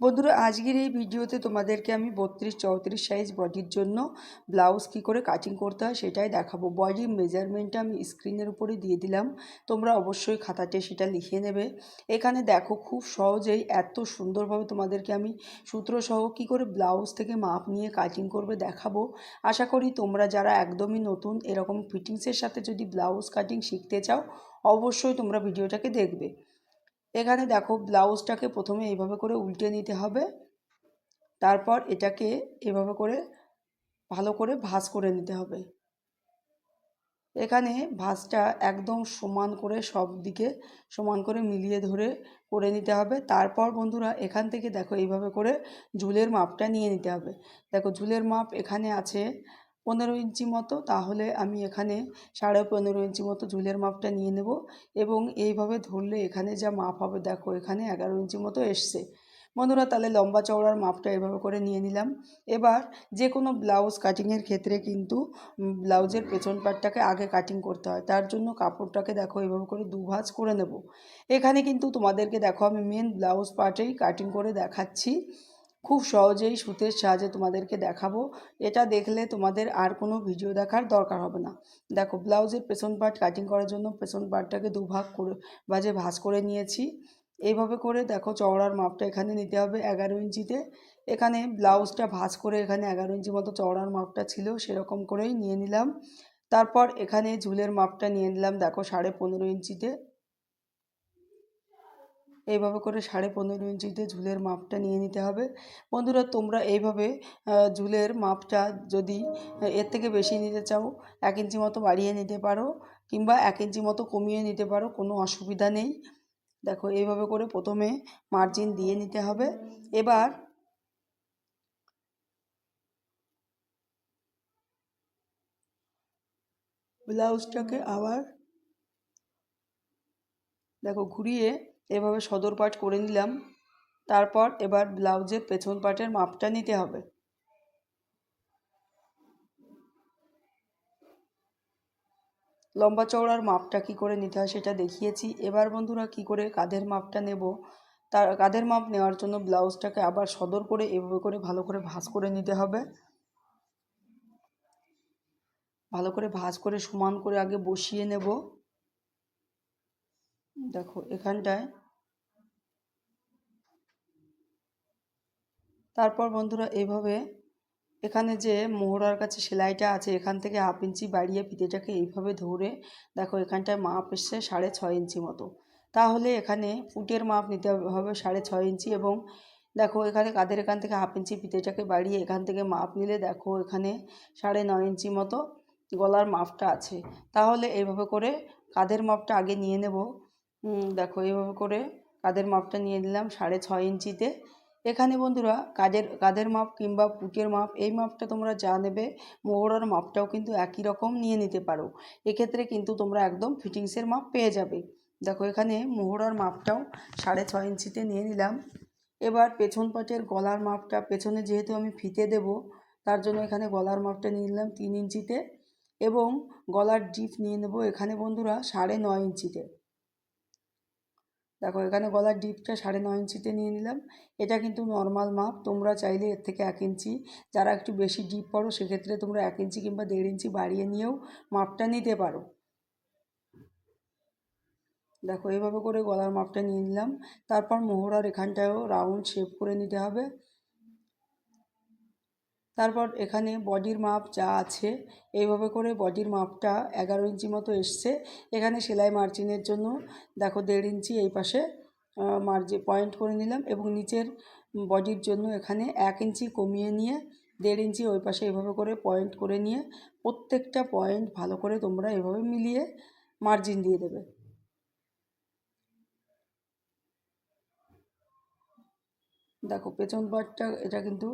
বন্ধুরা, আজকের এই ভিডিওতে তোমাদেরকে আমি বত্রিশ চৌত্রিশ সাইজ বডির জন্য ব্লাউজ কী করে কাটিং করতে হয় সেটাই দেখাবো। বডির মেজারমেন্টটা আমি স্ক্রিনের উপরে দিয়ে দিলাম। তোমরা অবশ্যই খাতাতে সেটা লিখে নেবে। এখানে দেখো খুব সহজেই এত সুন্দরভাবে তোমাদেরকে আমি সূত্রসহ কী করে ব্লাউজ থেকে মাপ নিয়ে কাটিং করবে দেখাবো। আশা করি তোমরা যারা একদমই নতুন এরকম ফিটিংসের সাথে যদি ব্লাউজ কাটিং শিখতে চাও, অবশ্যই তোমরা ভিডিওটাকে দেখবে। এখানে দেখো ব্লাউজটাকে প্রথমে এইভাবে করে উল্টে নিতে হবে। তারপর এটাকে এভাবে করে ভালো করে ভাঁজ করে নিতে হবে। এখানে ভাঁজটা একদম সমান করে সব দিকে সমান করে মিলিয়ে ধরে করে নিতে হবে। তারপর বন্ধুরা এখান থেকে দেখো এইভাবে করে ঝুলের মাপটা নিয়ে নিতে হবে। দেখো ঝুলের মাপ এখানে আছে পনেরো ইঞ্চি মতো, তাহলে আমি এখানে সাড়ে পনেরো ইঞ্চি মতো ঝুলের মাপটা নিয়ে নেব এবং এইভাবে ধরলে এখানে যা মাপ হবে, দেখো এখানে এগারো ইঞ্চি মতো এসছে। বন্ধুরা, তাহলে লম্বা চওড়ার মাপটা এভাবে করে নিয়ে নিলাম। এবার যে কোনো ব্লাউজ কাটিংয়ের ক্ষেত্রে কিন্তু ব্লাউজের পেছন পাটটাকে আগে কাটিং করতে হয়। তার জন্য কাপড়টাকে দেখো এভাবে করে দুভাজ করে নেব। এখানে কিন্তু তোমাদেরকে দেখো, আমি মেন ব্লাউজ পার্টেই কাটিং করে দেখাচ্ছি। খুব সহজেই সুতের সাহায্যে তোমাদেরকে দেখাবো। এটা দেখলে তোমাদের আর কোনো ভিডিও দেখার দরকার হবে না। দেখো, ব্লাউজের পেছন পার্ট কাটিং করার জন্য পেছন পার্টটাকে দুভাগ করে বাজে ভাঁজ করে নিয়েছি, এইভাবে করে দেখো চওড়ার মাপটা এখানে নিতে হবে এগারো ইঞ্চিতে। এখানে ব্লাউজটা ভাঁজ করে এখানে এগারো ইঞ্চি মতো চওড়ার মাপটা ছিল, সেরকম করেই নিয়ে নিলাম। তারপর এখানে ঝুলের মাপটা নিয়ে নিলাম, দেখো সাড়ে পনেরো ইঞ্চিতে। এইভাবে করে সাড়ে পনেরো ইঞ্চিতে ঝুলের মাপটা নিয়ে নিতে হবে। বন্ধুরা, তোমরা এইভাবে ঝুলের মাপটা যদি এর থেকে বেশি নিতে চাও, এক ইঞ্চি মতো বাড়িয়ে নিতে পারো কিংবা এক ইঞ্চি মতো কমিয়ে নিতে পারো, কোনো অসুবিধা নেই। দেখো, এইভাবে করে প্রথমে মার্জিন দিয়ে নিতে হবে। এবার ব্লাউজটাকে আবার, দেখো, ঘুরিয়ে এভাবে সদর পাট করে নিলাম। তারপর এবার ব্লাউজের পেছন পাটের মাপটা নিতে হবে। লম্বা চওড়ার মাপটা কি করে নিতে হয় সেটা দেখিয়েছি। এবার বন্ধুরা কি করে কাঁধের মাপটা নেব? তার কাঁধের মাপ নেওয়ার জন্য ব্লাউজটাকে আবার সদর করে এভাবে করে ভালো করে ভাঁজ করে নিতে হবে। ভালো করে ভাঁজ করে সমান করে আগে বসিয়ে নেব। দেখো, এখানটায়। তারপর বন্ধুরা এইভাবে এখানে যে মোহরার কাছে সেলাইটা আছে, এখান থেকে হাফ ইঞ্চি বাড়িয়ে ফিতেটাকে এইভাবে ধরে, দেখো, এখানটায় মাপ এসছে সাড়ে ছয় ইঞ্চি মতো। তাহলে এখানে ফুটের মাপ নিতে হবে সাড়ে ছয় ইঞ্চি এবং দেখো, এখানে কাদের এখান থেকে হাফ ইঞ্চি ফিতেটাকে বাড়িয়ে এখান থেকে মাপ নিলে দেখো, এখানে সাড়ে নয় ইঞ্চি মতো গলার মাপটা আছে। তাহলে এইভাবে করে কাঁধের মাপটা আগে নিয়ে নেব? দেখো এইভাবে করে কাদের মাপটা নিয়ে নিলাম, সাড়ে ছয় ইঞ্চিতে। এখানে বন্ধুরা, কাদের কাদের মাপ কিংবা পুটের মাপ, এই মাপটা তোমরা যা নেবে, মোহরার মাপটাও কিন্তু একই রকম নিয়ে নিতে পারো। এক্ষেত্রে কিন্তু তোমরা একদম ফিটিংসের মাপ পেয়ে যাবে। দেখো এখানে মোহরার মাপটাও সাড়ে ছয় ইঞ্চিতে নিয়ে নিলাম। এবার পেছন পাটের গলার মাপটা, পেছনে যেহেতু আমি ফিতে দেব, তার জন্য এখানে গলার মাপটা নিয়ে নিলাম তিন ইঞ্চিতে। এবং গলার ডিপ নিয়ে নেব এখানে বন্ধুরা সাড়ে নয় ইঞ্চিতে। দেখো, এখানে গলার ডিপটা সাড়ে নয় ইঞ্চিতে নিয়ে নিলাম। এটা কিন্তু নর্মাল মাপ। তোমরা চাইলে এর থেকে এক ইঞ্চি, যারা একটু বেশি ডিপ পড়ো, সেক্ষেত্রে তোমরা এক ইঞ্চি কিংবা দেড় ইঞ্চি বাড়িয়ে নিয়েও মাপটা নিতে পারো। দেখো এইভাবে করে গলার মাপটা নিয়ে নিলাম। তারপর মোহরার এখানটায়ও রাউন্ড শেপ করে নিতে হবে। তারপর এখানে বডির মাপ যা আছে, এইভাবে করে বডির মাপটা এগারো ইঞ্চি মতো এসছে। এখানে সেলাই মার্জিনের জন্য দেখো দেড় ইঞ্চি এই পাশে মার্জি, পয়েন্ট করে নিলাম এবং নিচের বডির জন্য এখানে এক ইঞ্চি কমিয়ে নিয়ে দেড় ইঞ্চি ওই পাশে এভাবে করে পয়েন্ট করে নিয়ে প্রত্যেকটা পয়েন্ট ভালো করে তোমরা এভাবে মিলিয়ে মার্জিন দিয়ে দেবে। দেখো পেছন পার্টটা এটা কিন্তু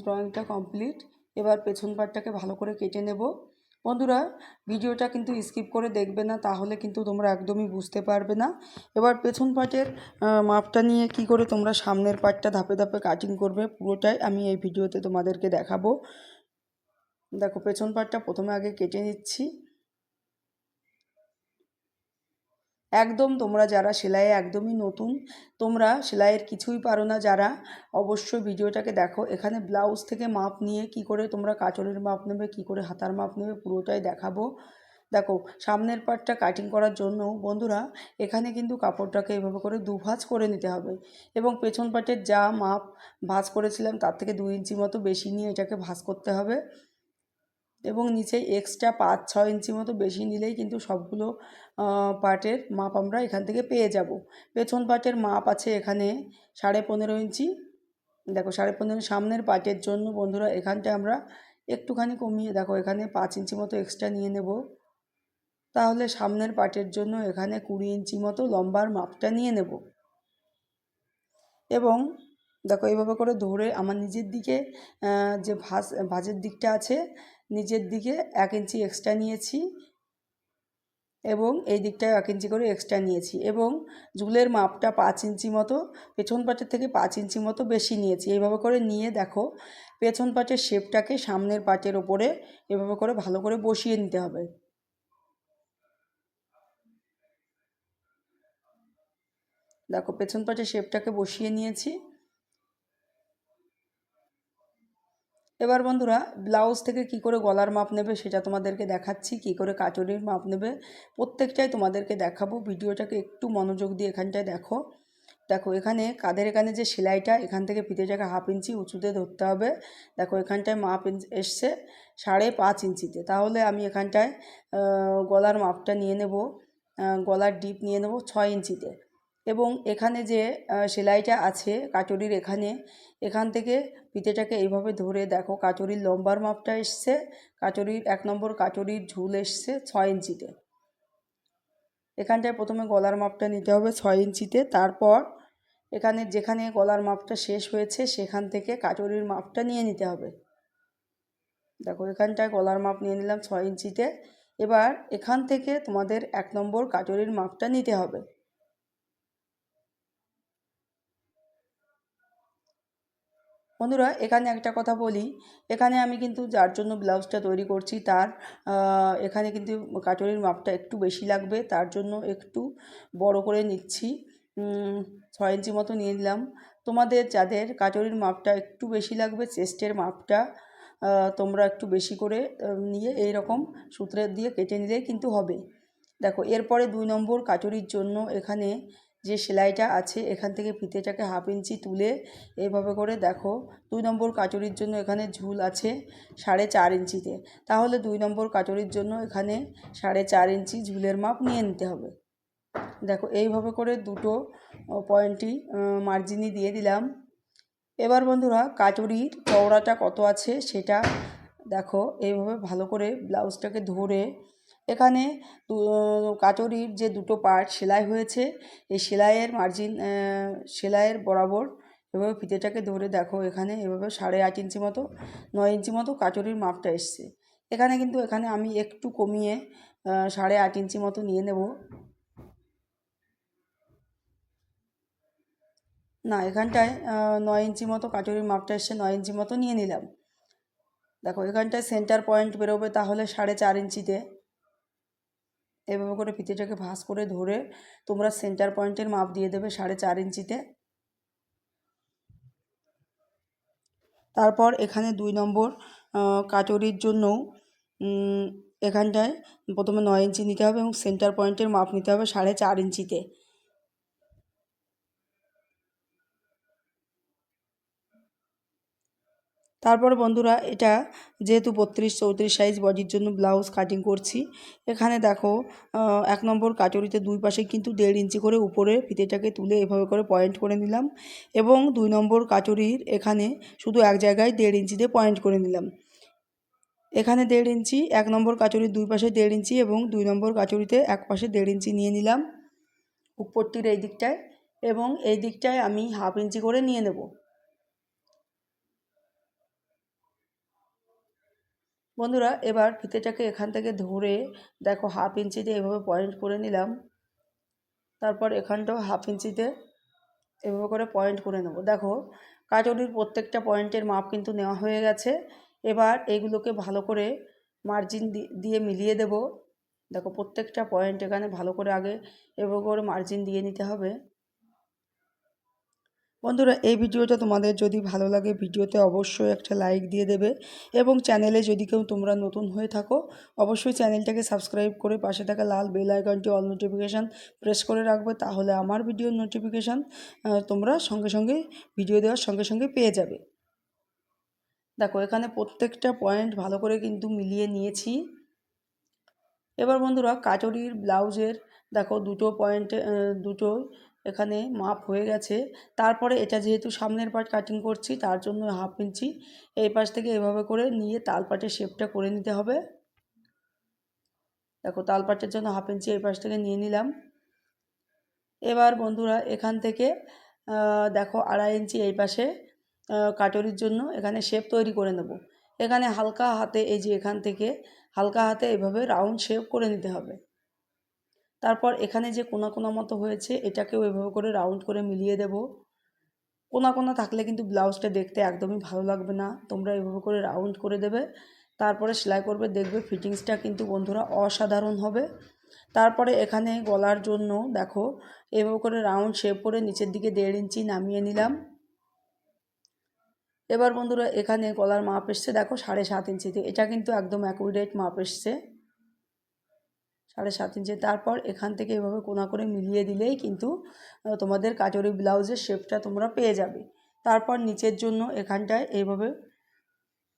ড্রয়িংটা কমপ্লিট এবার পেছন পাটটাকে ভালো করে কেটে নেব। বন্ধুরা, ভিডিওটা কিন্তু স্কিপ করে দেখবে না, তাহলে কিন্তু তোমরা একদমই বুঝতে পারবে না। এবার পেছন পাটের মাপটা নিয়ে কি করে তোমরা সামনের পাটটা ধাপে ধাপে কাটিং করবে, পুরোটাই আমি এই ভিডিওতে তোমাদেরকে দেখাবো। দেখো, পেছন পাটটা প্রথমে আগে কেটে নিচ্ছি। একদম তোমরা যারা সেলাইয়ে একদমই নতুন, তোমরা সেলাইয়ের কিছুই পারো না যারা, অবশ্যই ভিডিওটাকে দেখো। এখানে ব্লাউজ থেকে মাপ নিয়ে কি করে তোমরা কাচরের মাপ নেবে, কি করে হাতার মাপ নেবে, পুরোটাই দেখাবো। দেখো, সামনের পার্টটা কাটিং করার জন্য বন্ধুরা, এখানে কিন্তু কাপড়টাকে এভাবে করে দু ভাঁজ করে নিতে হবে এবং পেছন পার্টের যা মাপ ভাঁজ করেছিলাম, তার থেকে দু ইঞ্চি মতো বেশি নিয়ে এটাকে ভাঁজ করতে হবে। এবং নিচে এক্সট্রা পাঁচ ছ ইঞ্চি মতো বেশি নিলেই কিন্তু সবগুলো পার্টের মাপ আমরা এখান থেকে পেয়ে যাব। পেছন পার্টের মাপ আছে এখানে সাড়ে পনেরো ইঞ্চি। দেখো সাড়ে পনেরো, সামনের পার্টের জন্য বন্ধুরা এখানটা আমরা একটুখানি কমিয়ে, দেখো এখানে পাঁচ ইঞ্চি মতো এক্সট্রা নিয়ে নেব। তাহলে সামনের পার্টের জন্য এখানে কুড়ি ইঞ্চি মতো লম্বার মাপটা নিয়ে নেব। এবং দেখো এইভাবে করে ধরে আমার নিজের দিকে যে ভাঁজ, ভাঁজের দিকটা আছে নিচের দিকে এক ইঞ্চি এক্সট্রা নিয়েছি এবং এই দিকটায় এক ইঞ্চি করে এক্সট্রা নিয়েছি এবং ঝুলের মাপটা পাঁচ ইঞ্চি মতো, পেছন পাটের থেকে পাঁচ ইঞ্চি মতো বেশি নিয়েছি। এইভাবে করে নিয়ে দেখো, পেছন পাটের শেপটাকে সামনের পাটের ওপরে এভাবে করে ভালো করে বসিয়ে নিতে হবে। দেখো, পেছন পাটের শেপটাকে বসিয়ে নিয়েছি। এবার বন্ধুরা ব্লাউজ থেকে কি করে গলার মাপ নেবে সেটা তোমাদেরকে দেখাচ্ছি, কি করে কাচুরির মাপ নেবে প্রত্যেকটাই তোমাদেরকে দেখাবো। ভিডিওটাকে একটু মনোযোগ দিয়ে এখানটায় দেখো। দেখো, এখানে কাদের এখানে যে সেলাইটা, এখান থেকে ফিতেটাকে হাফ ইঞ্চি উঁচুতে ধরতে হবে। দেখো, এখানটায় মাপ এসছে সাড়ে পাঁচ ইঞ্চিতে। তাহলে আমি এখানটায় গলার মাপটা নিয়ে নেব গলার ডিপ নিয়ে নেব ছয় ইঞ্চিতে। এবং এখানে যে সেলাইটা আছে কাচুরির এখানে, এখান থেকে ফিতেটাকে এইভাবে ধরে দেখো কাচুরির লম্বার মাপটা এসছে কাচুরির এক নম্বর কাচুরির ঝুল এসছে ছয় ইঞ্চিতে। এখানটায় প্রথমে গলার মাপটা নিতে হবে ছয় ইঞ্চিতে, তারপর এখানে যেখানে গলার মাপটা শেষ হয়েছে সেখান থেকে কাচুরির মাপটা নিয়ে নিতে হবে। দেখো, এখানটায় গলার মাপ নিয়ে নিলাম ছয় ইঞ্চিতে, এবার এখান থেকে তোমাদের এক নম্বর কাচুরির মাপটা নিতে হবে। বন্ধুরা, এখানে একটা কথা বলি। এখানে আমি কিন্তু যার জন্য ব্লাউজটা তৈরি করছি তার এখানে কিন্তু কাটরির মাপটা একটু বেশি লাগবে, তার জন্য একটু বড় করে নিচ্ছি। ছয় ইঞ্চি মতো নিয়ে নিলাম। তোমাদের যাদের কাটরির মাপটা একটু বেশি লাগবে, চেস্টের মাপটা তোমরা একটু বেশি করে নিয়ে এই রকম সূত্রের দিয়ে কেটে নিলেই কিন্তু হবে। দেখো, এরপরে দুই নম্বর কাচুরির জন্য এখানে যে সেলাইটা আছে, এখান থেকে ফিতেটাকে হাফ ইঞ্চি তুলে এইভাবে করে দেখো, দুই নম্বর কাচুরির জন্য এখানে ঝুল আছে সাড়ে চার ইঞ্চিতে। তাহলে দুই নম্বর কাচুরির জন্য এখানে সাড়ে চার ইঞ্চি ঝুলের মাপ নিয়ে নিতে হবে। দেখো, এইভাবে করে দুটো পয়েন্টই মার্জিনই দিয়ে দিলাম। এবার বন্ধুরা, কাচুরির চওড়াটা কত আছে সেটা দেখো, এইভাবে ভালো করে ব্লাউজটাকে ধরে এখানে কাচুরির যে দুটো পার্ট সেলাই হয়েছে, এই সেলাইয়ের মার্জিন সেলাইয়ের বরাবর এভাবে ফিতেটাকে ধরে দেখো, এখানে এভাবে সাড়ে আট ইঞ্চি মতো, নয় ইঞ্চি মতো কাচুরির মাপটা এসছে। এখানে কিন্তু এখানে আমি একটু কমিয়ে সাড়ে আট ইঞ্চি মতো নিয়ে নেব। না, এখানটায় নয় ইঞ্চি মতো কাচুরির মাপটা এসছে, নয় ইঞ্চি মতো নিয়ে নিলাম। দেখো, এখানটায় সেন্টার পয়েন্ট বেরোবে তাহলে সাড়ে চার ইঞ্চিতে। এভাবে করে ফিতেটাকে ভাঁজ করে ধরে তোমরা সেন্টার পয়েন্টের মাপ দিয়ে দেবে সাড়ে চার ইঞ্চিতে। তারপর এখানে দুই নম্বর কাটরির জন্য এখানটায় প্রথমে নয় ইঞ্চি নিতে হবে এবং সেন্টার পয়েন্টের মাপ নিতে হবে সাড়ে চার ইঞ্চিতে। তারপর বন্ধুরা এটা যেহেতু বত্রিশ চৌত্রিশ সাইজ বডির জন্য ব্লাউজ কাটিং করছি, এখানে দেখো এক নম্বর কাচুরিতে দুই পাশে কিন্তু দেড় ইঞ্চি করে উপরে ফিতেটাকে তুলে এভাবে করে পয়েন্ট করে নিলাম এবং দুই নম্বর কাচুরির এখানে শুধু এক জায়গায় দেড় ইঞ্চিতে পয়েন্ট করে নিলাম। এখানে দেড় ইঞ্চি এক নম্বর কাচুরির দুই পাশে দেড় ইঞ্চি এবং দুই নম্বর কাচুরিতে এক পাশে দেড় ইঞ্চি নিয়ে নিলাম। উপরটির এই দিকটায় এবং এই দিকটায় আমি হাফ ইঞ্চি করে নিয়ে নেব। বন্ধুরা, এবার ফিতেটাকে এখান থেকে ধরে দেখো হাফ ইঞ্চিতে এভাবে পয়েন্ট করে নিলাম। তারপর এখানটাও হাফ ইঞ্চিতে এভাবে করে পয়েন্ট করে নেব। দেখো কাচুরির প্রত্যেকটা পয়েন্টের মাপ কিন্তু নেওয়া হয়ে গেছে। এবার এগুলোকে ভালো করে মার্জিন দিয়ে মিলিয়ে দেব। দেখো, প্রত্যেকটা পয়েন্ট এখানে ভালো করে আগে এভাবে করে মার্জিন দিয়ে নিতে হবে। বন্ধুরা, এই ভিডিওটা তোমাদের যদি ভালো লাগে, ভিডিওতে অবশ্যই একটা লাইক দিয়ে দেবে এবং চ্যানেলে যদি কেউ তোমরা নতুন হয়ে থাকো, অবশ্যই চ্যানেলটাকে সাবস্ক্রাইব করে পাশে থাকা লাল বেল আইকনটি অল নোটিফিকেশান প্রেস করে রাখবে, তাহলে আমার ভিডিওর নোটিফিকেশান তোমরা সঙ্গে সঙ্গে ভিডিও দেওয়ার সঙ্গে সঙ্গে পেয়ে যাবে। দেখো, এখানে প্রত্যেকটা পয়েন্ট ভালো করে কিন্তু মিলিয়ে নিয়েছি। এবার বন্ধুরা কাচরির ব্লাউজের দেখো, দুটো পয়েন্টে দুটো এখানে মাপ হয়ে গেছে। তারপরে এটা যেহেতু সামনের পার্ট কাটিং করছি, তার জন্য হাফ ইঞ্চি। এই পাশ থেকে এভাবে করে নিয়ে তালপাটের শেপটা করে নিতে হবে। দেখো তালপাটের জন্য হাফ ইঞ্চি এই পাশ থেকে নিয়ে নিলাম। এবার বন্ধুরা, এখান থেকে দেখো আড়াই ইঞ্চি এই পাশে কাটরির জন্য এখানে শেপ তৈরি করে নেব। এখানে হালকা হাতে, এই যে এখান থেকে, হালকা হাতে এভাবে রাউন্ড শেপ করে নিতে হবে। তারপর এখানে যে কোনা কোনা মতো হয়েছে, এটাকেও এভাবে করে রাউন্ড করে মিলিয়ে দেব। কোনা কোনা থাকলে কিন্তু ব্লাউজটা দেখতে একদমই ভালো লাগবে না। তোমরা এভাবে করে রাউন্ড করে দেবে। তারপরে সেলাই করবে, দেখবে ফিটিংসটা কিন্তু বন্ধুরা অসাধারণ হবে। তারপরে এখানে গলার জন্য দেখো, এভাবে করে রাউন্ড শেপ করে নিচের দিকে দেড় ইঞ্চি নামিয়ে নিলাম। এবার বন্ধুরা এখানে গলার মাপ এসছে, দেখো সাড়ে সাত ইঞ্চিতে। এটা কিন্তু একদম অ্যাকুরেট মাপ এসছে। সাড়ে সাত ইঞ্চি। তারপর এখান থেকে এভাবে কোনা করে মিলিয়ে দিলেই কিন্তু তোমাদের কাজরি ব্লাউজের শেপটা তোমরা পেয়ে যাবে। তারপর নিচের জন্য এখানটায় এইভাবে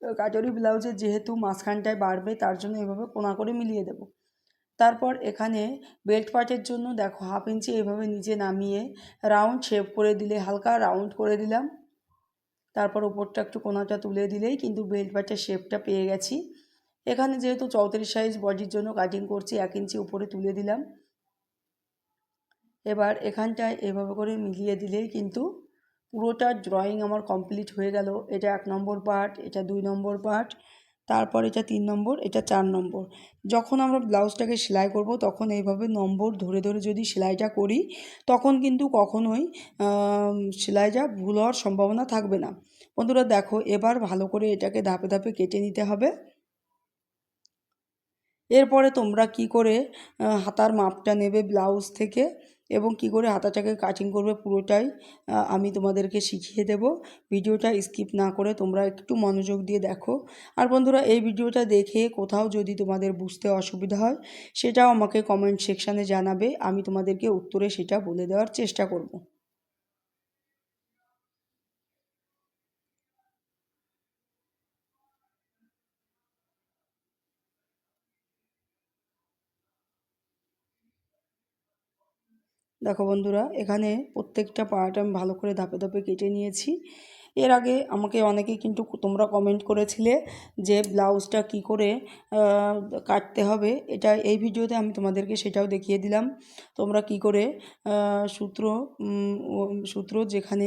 কাজরি ব্লাউজের যেহেতু মাঝখানটায় বাড়বে, তার জন্য এভাবে কোনা করে মিলিয়ে দেব। তারপর এখানে বেল্ট পার্টের জন্য দেখো হাফ ইঞ্চি এভাবে নিচে নামিয়ে রাউন্ড শেপ করে দিলে, হালকা রাউন্ড করে দিলাম। তারপর উপরটা একটু কোনাটা তুলে দিলেই কিন্তু বেল্ট পার্টের শেপটা পেয়ে গেছি। এখানে যেহেতু চৌত্রিশ সাইজ বডির জন্য কাটিং করছি, এক ইঞ্চি উপরে তুলে দিলাম। এবার এখানটায় এভাবে করে মিলিয়ে দিলেই কিন্তু পুরোটা ড্রয়িং আমার কমপ্লিট হয়ে গেল। এটা এক নম্বর পার্ট এটা দুই নম্বর পার্ট তারপর এটা তিন নম্বর, এটা চার নম্বর। যখন আমরা ব্লাউজটাকে সেলাই করব, তখন এইভাবে নম্বর ধরে ধরে যদি সেলাইটা করি, তখন কিন্তু কখনোই সেলাইটা ভুল হওয়ার সম্ভাবনা থাকবে না। বন্ধুরা দেখো, এবার ভালো করে এটাকে ধাপে ধাপে কেটে নিতে হবে। এরপরে তোমরা কি করে হাতার মাপটা নেবে ব্লাউজ থেকে এবং কি করে হাতাটাকে কাটিং করবে পুরোটাই আমি তোমাদেরকে শিখিয়ে দেব। ভিডিওটা স্কিপ না করে তোমরা একটু মনোযোগ দিয়ে দেখো। আর বন্ধুরা, এই ভিডিওটা দেখে কোথাও যদি তোমাদের বুঝতে অসুবিধা হয়, সেটাও আমাকে কমেন্ট সেকশানে জানাবে। আমি তোমাদেরকে উত্তরে সেটা বলে দেওয়ার চেষ্টা করব। দেখো বন্ধুরা, এখানে প্রত্যেকটা পার্ট আমি ভালো করে ধাপে ধাপে কেটে নিয়েছি। এর আগে আমাকে অনেকেই কিন্তু তোমরা কমেন্ট করেছিলে যে ব্লাউজটা কি করে কাটতে হবে। এটা এই ভিডিওতে আমি তোমাদেরকে সেটাও দেখিয়ে দিলাম। তোমরা কি করে সূত্র সূত্র যেখানে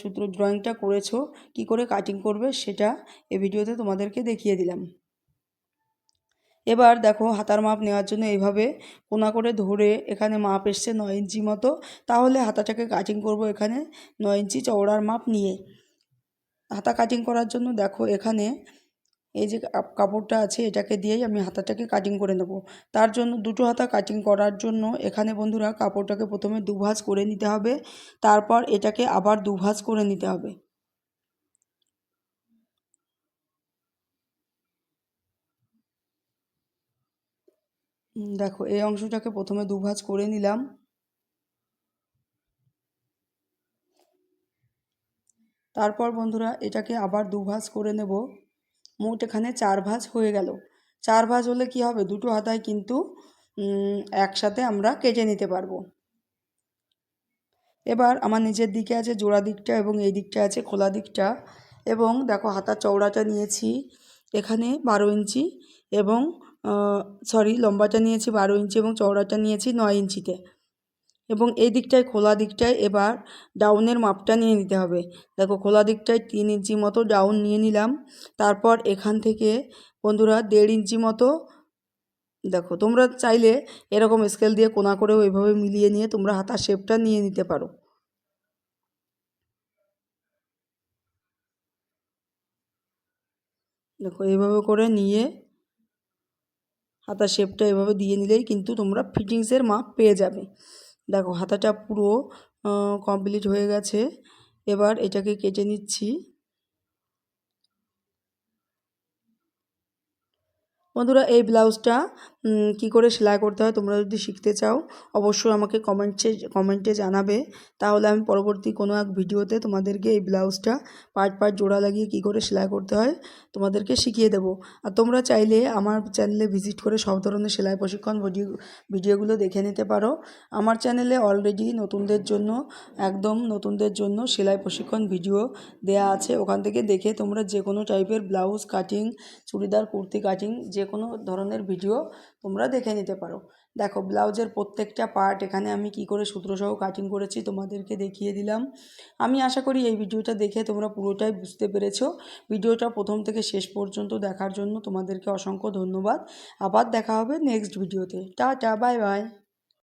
সূত্র ড্রয়িংটা করেছ, কি করে কাটিং করবে সেটা এই ভিডিওতে তোমাদেরকে দেখিয়ে দিলাম। এবার দেখো হাতার মাপ নেওয়ার জন্য এইভাবে কোনা করে ধরে এখানে মাপ এসছে নয় ইঞ্চি মতো। তাহলে হাতাটাকে কাটিং করব এখানে নয় ইঞ্চি চওড়ার মাপ নিয়ে। হাতা কাটিং করার জন্য দেখো এখানে এই যে কাপড়টা আছে এটাকে দিয়েই আমি হাতাটাকে কাটিং করে নেব। তার জন্য দুটো হাতা কাটিং করার জন্য এখানে বন্ধুরা কাপড়টাকে প্রথমে দুভাজ করে নিতে হবে। তারপর এটাকে আবার দুভাজ করে নিতে হবে। দেখো, এই অংশটাকে প্রথমে দুভাজ করে নিলাম। তারপর বন্ধুরা, এটাকে আবার দুভাজ করে নেব। মোট এখানে চার ভাজ হয়ে গেল। চার ভাজ হলে কি হবে? দুটো হাতায় কিন্তু একসাথে আমরা কেটে নিতে পারব। এবার আমার নিচের দিকে আছে জোড়া দিকটা এবং এই দিকটা আছে খোলা দিকটা। এবং দেখো, হাতার চওড়াটা নিয়েছি এখানে বারো ইঞ্চি এবং সরি লম্বাটা নিয়েছি বারো ইঞ্চি এবং চওড়াটা নিয়েছি নয় ইঞ্চিতে। এবং এই দিকটায় খোলা দিকটায় এবার ডাউনের মাপটা নিয়ে নিতে হবে। দেখো, খোলা দিকটায় তিন ইঞ্চি মতো ডাউন নিয়ে নিলাম। তারপর এখান থেকে বন্ধুরা দেড় ইঞ্চি মতো, দেখো, তোমরা চাইলে এরকম স্কেল দিয়ে কোনা করেও এভাবে মিলিয়ে নিয়ে তোমরা হাতার শেপটা নিয়ে নিতে পারো। দেখো এইভাবে করে নিয়ে হাতার শেপটা এভাবে দিয়ে নিলেই কিন্তু তোমরা ফিটিংসের মাপ পেয়ে যাবে। দেখো, হাতাটা পুরো কমপ্লিট হয়ে গেছে। এবার এটাকে কেটে নিচ্ছি। বন্ধুরা, এই ব্লাউজটা কি করে সেলাই করতে হয় তোমরা যদি শিখতে চাও, অবশ্যই আমাকে কমেন্টে কমেন্টে জানাবে। তাহলে আমি পরবর্তী কোনো এক ভিডিওতে তোমাদেরকে এই ব্লাউজটা পার্ট পার্ট জোড়া লাগিয়ে কি করে সেলাই করতে হয় তোমাদেরকে শিখিয়ে দেবো। আর তোমরা চাইলে আমার চ্যানেলে ভিজিট করে সব ধরনের সেলাই প্রশিক্ষণ ভিডিও, ভিডিওগুলো দেখে নিতে পারো। আমার চ্যানেলে অলরেডি নতুনদের জন্য, একদম নতুনদের জন্য সেলাই প্রশিক্ষণ ভিডিও দেয়া আছে। ওখান থেকে দেখে তোমরা যে কোনো টাইপের blouse cutting churidar, kurti cutting যে কোনো ধরনের ভিডিও তোমরা দেখে নিতে পারো। দেখো, ব্লাউজের প্রত্যেকটা পার্ট এখানে আমি কি করে সূত্রসহ কাটিং করেছি তোমাদেরকে দেখিয়ে দিলাম। আমি আশা করি এই ভিডিওটা দেখে তোমরা পুরোটাই বুঝতে পেরেছ। ভিডিওটা প্রথম থেকে শেষ পর্যন্ত দেখার জন্য তোমাদেরকে অসংখ্য ধন্যবাদ। আবার দেখা হবে নেক্সট ভিডিওতে টা টা বাই বাই